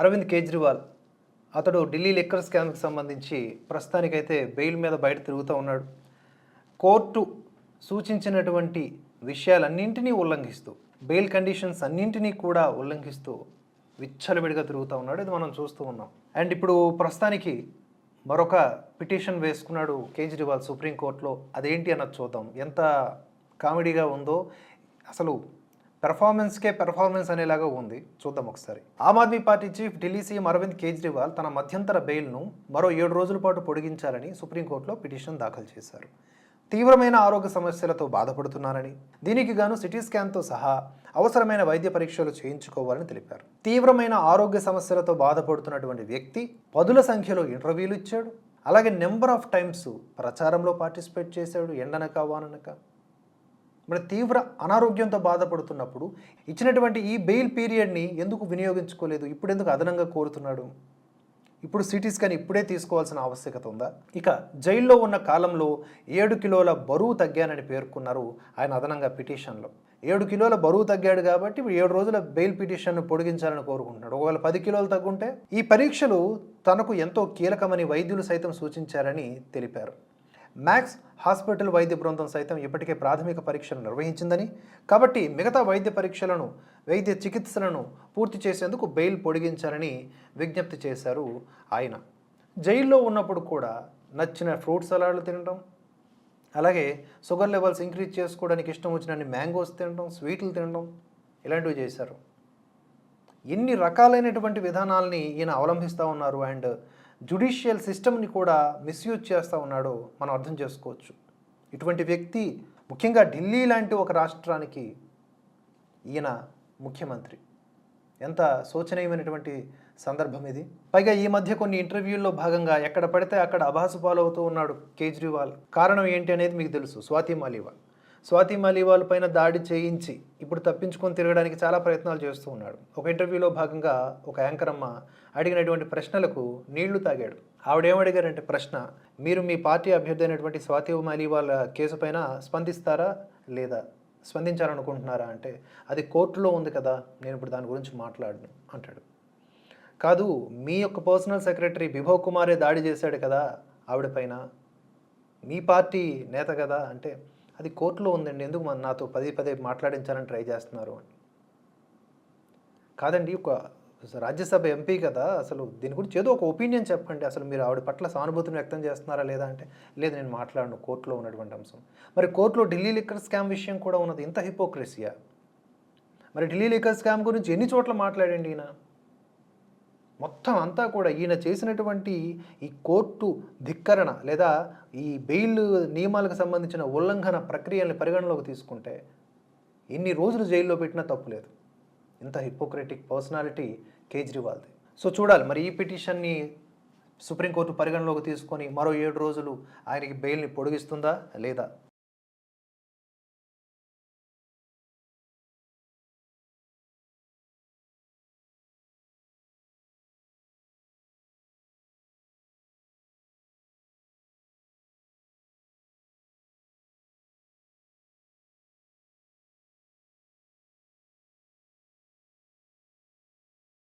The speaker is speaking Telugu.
అరవింద్ కేజ్రీవాల్ అతడు ఢిల్లీ లిక్కర్ స్కామ్కి సంబంధించి ప్రస్తుతానికైతే బెయిల్ మీద బయట తిరుగుతూ ఉన్నాడు. కోర్టు సూచించినటువంటి విషయాలన్నింటినీ ఉల్లంఘిస్తూ బెయిల్ కండిషన్స్ అన్నింటినీ కూడా ఉల్లంఘిస్తూ విచ్చలవిడిగా తిరుగుతూ ఉన్నాడు. ఇది మనం చూస్తూ ఉన్నాం. అండ్ ఇప్పుడు ప్రస్తుతానికి మరొక పిటిషన్ వేసుకున్నాడు కేజ్రీవాల్ సుప్రీంకోర్టులో అదేంటి అన్నది చూద్దాం. ఎంత కామెడీగా ఉందో అసలు పెర్ఫార్మెన్స్కే పెర్ఫార్మెన్స్ అనేలాగా ఉంది. చూద్దాం ఒకసారి. Aam Aadmi party chief Delhi CM Arvind Kejriwal తన మధ్యంతర బెయిల్ను మరో ఏడు రోజుల పాటు పొడిగించాలని సుప్రీంకోర్టులో పిటిషన్ దాఖలు చేశారు. తీవ్రమైన ఆరోగ్య సమస్యలతో బాధపడుతున్నారని దీనికి గాను సిటీ స్కాన్తో సహా అవసరమైన వైద్య పరీక్షలు చేయించుకోవాలని తెలిపారు. తీవ్రమైన ఆరోగ్య సమస్యలతో బాధపడుతున్నటువంటి వ్యక్తి పదుల సంఖ్యలో ఇంటర్వ్యూలు ఇచ్చాడు. అలాగే నెంబర్ ఆఫ్ టైమ్స్ ప్రచారంలో పార్టిసిపేట్ చేశాడు. ఎండనక వాననక. మరి తీవ్ర అనారోగ్యంతో బాధపడుతున్నప్పుడు ఇచ్చినటువంటి ఈ బెయిల్ పీరియడ్ని ఎందుకు వినియోగించుకోలేదు? ఇప్పుడు ఎందుకు అదనంగా కోరుతున్నాడు? ఇప్పుడు సిటీ స్కాన్ ఇప్పుడే తీసుకోవాల్సిన ఆవశ్యకత ఉందా? ఇక జైల్లో ఉన్న కాలంలో ఏడు కిలోల బరువు తగ్గానని పేర్కొన్నారు ఆయన అదనంగా పిటిషన్లో. ఏడు కిలోల బరువు తగ్గాడు కాబట్టి ఇప్పుడు ఏడు రోజుల బెయిల్ పిటిషన్ను పొడిగించాలని కోరుకుంటున్నాడు. ఒకవేళ పది కిలోలు తగ్గుంటే ఈ పరీక్షలు తనకు ఎంతో కీలకమని వైద్యులు సైతం సూచించారని తెలిపారు. మ్యాక్స్ హాస్పిటల్ వైద్య బృందం సైతం ఇప్పటికే ప్రాథమిక పరీక్షలు నిర్వహించిందని. కాబట్టి మిగతా వైద్య పరీక్షలను వైద్య చికిత్సలను పూర్తి చేసేందుకు బెయిల్ పొడిగించాలని విజ్ఞప్తి చేశారు ఆయన. జైల్లో ఉన్నప్పుడు కూడా నచ్చిన ఫ్రూట్ సలాడ్లు తినడం అలాగే షుగర్ లెవెల్స్ ఇంక్రీజ్ చేసుకోవడానికి ఇష్టం వచ్చినన్ని మ్యాంగోస్ తినడం స్వీట్లు తినడం ఇలాంటివి చేశారు. ఎన్ని రకాలైనటువంటి విధానాలని ఈయన అవలంబిస్తూ ఉన్నారు అండ్ జుడిషియల్ సిస్టమ్ని కూడా మిస్యూజ్ చేస్తూ ఉన్నాడో మనం అర్థం చేసుకోవచ్చు. ఇటువంటి వ్యక్తి ముఖ్యంగా ఢిల్లీ లాంటి ఒక రాష్ట్రానికి ఈయన ముఖ్యమంత్రి. ఎంత శోచనీయమైనటువంటి సందర్భం ఇది. పైగా ఈ మధ్య కొన్ని ఇంటర్వ్యూల్లో భాగంగా ఎక్కడ పడితే అక్కడ అభాసు పాలవుతూ ఉన్నాడు కేజ్రీవాల్. కారణం ఏంటి అనేది మీకు తెలుసు స్వాతి మాలీవాల్. స్వాతి మాలీవాల్ పైన దాడి చేయించి ఇప్పుడు తప్పించుకొని తిరగడానికి చాలా ప్రయత్నాలు చేస్తూ ఉన్నాడు. ఒక ఇంటర్వ్యూలో భాగంగా ఒక యాంకర్ అమ్మ అడిగినటువంటి ప్రశ్నలకు నీళ్ళు తాగాడు. ఆవిడేమడిగారంటే ప్రశ్న మీరు మీ పార్టీ అభ్యర్థి అయినటువంటి స్వాతి మాలీవాల్ కేసు పైన స్పందిస్తారా లేదా? స్పందించాలనుకుంటున్నారా? అంటే అది కోర్టులో ఉంది కదా నేను ఇప్పుడు దాని గురించి మాట్లాడను అంటాడు. కాదు మీ యొక్క పర్సనల్ సెక్రటరీ బిభవ్ కుమారే దాడి చేశాడు కదా ఆవిడ పైన. మీ పార్టీ నేత కదా అంటే అది కోర్టులో ఉందండి. ఎందుకు మన నాతో పదే పదే మాట్లాడించాలని ట్రై చేస్తున్నారు అని. కాదండి ఒక రాజ్యసభ ఎంపీ కదా అసలు దీని గురించి ఏదో ఒక ఒపీనియన్ చెప్పండి. అసలు మీరు ఆవిడ పట్ల సానుభూతిని వ్యక్తం చేస్తున్నారా లేదా అంటే లేదు నేను మాట్లాడను కోర్టులో ఉన్నటువంటి అంశం. మరి కోర్టులో ఢిల్లీ లిక్కర్ స్కామ్ విషయం కూడా ఉన్నది. ఇంత హిపోక్రసియా? మరి ఢిల్లీ లిక్కర్ స్కామ్ గురించి ఎన్ని చోట్ల మాట్లాడండి ఈయన? మొత్తం అంతా కూడా ఈయన చేసినటువంటి ఈ కోర్టు ధిక్కరణ లేదా ఈ బెయిల్ నియమాలకు సంబంధించిన ఉల్లంఘన ప్రక్రియల్ని పరిగణలోకి తీసుకుంటే ఎన్ని రోజులు జైల్లో పెట్టినా తప్పు లేదు. ఇంత హిపోక్రటిక్ పర్సనాలిటీ కేజ్రీవాల్ది. సో చూడాలి మరి ఈ పిటిషన్ని సుప్రీంకోర్టు పరిగణలోకి తీసుకొని మరో ఏడు రోజులు ఆయనకి బెయిల్ని పొడిగిస్తుందా లేదా?